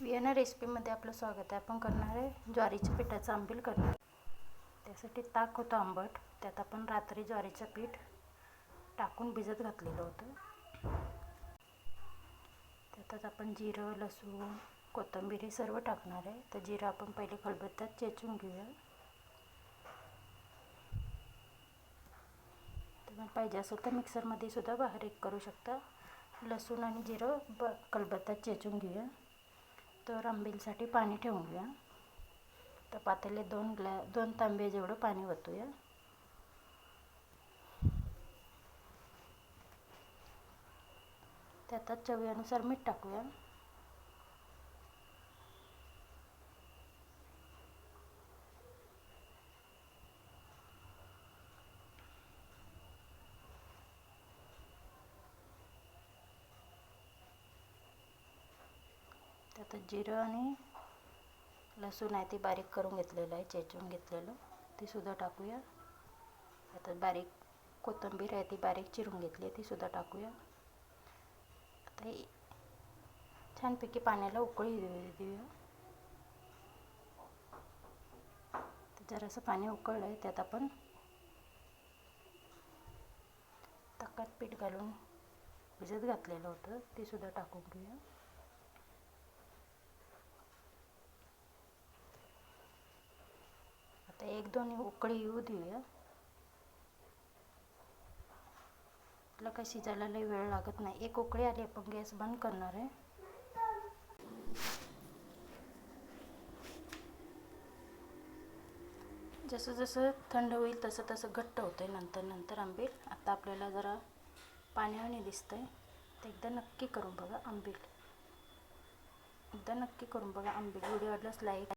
Vienna रेसिपीमध्ये आपलं स्वागत आहे. आपण करणार आहे ज्वारीच्या पिठाचं आंबील करणार. त्यासाठी ताक होतं आंबट. त्यात आपण रात्री ज्वारीचं पीठ टाकून भिजत घातलेलं होतं. त्यातच आपण जिरं लसूण कोथंबीर हे सर्व टाकणार आहे. तर जिरं आपण पहिले खलबत्त्यात चेचून घेऊया. तुम्हाला पाहिजे असेल तर मिक्सरमध्ये सुद्धा बारीक करू शकता. लसूण आणि जिरं ब खलबत्त्यात चेचून घेऊया. तर आंबीलसाठी पाणी ठेवून घ्या तर पातेले दोन ग्लॅ दोन तांबे जेवढं पाणी ओतूया. त्यातच चवीनुसार मीठ टाकूया. आता जिरं आणि लसूण आहे ते बारीक करून घेतलेलं आहे चेचून घेतलेलं. ते सुद्धा टाकूया. आता बारीक कोथिंबीर आहे ती बारीक चिरून घेतली आहे तीसुद्धा टाकूया. आता छानपैकी पाण्याला उकळी देऊ देऊया जरासं पाणी उकळलं आहे त्यात आपण ताकात पीठ घालून भिजत घातलेलं होतं ते सुद्धा टाकून घेऊया. आता एक दोन उकळी येऊ देऊया. आपलं काही शिजायला लई वेळ लागत नाही. एक उकळी आली आपण गॅस बंद करणार आहे. जसं जसं थंड होईल तसं तसं घट्ट होतं आहे नंतर नंतर आंबील. आता आपल्याला जरा पाण्याने दिसतं आहे तर एकदा नक्की करून बघा आंबील. एकदा नक्की करून बघा आंबील. व्हिडिओ आवडल्यास लाईक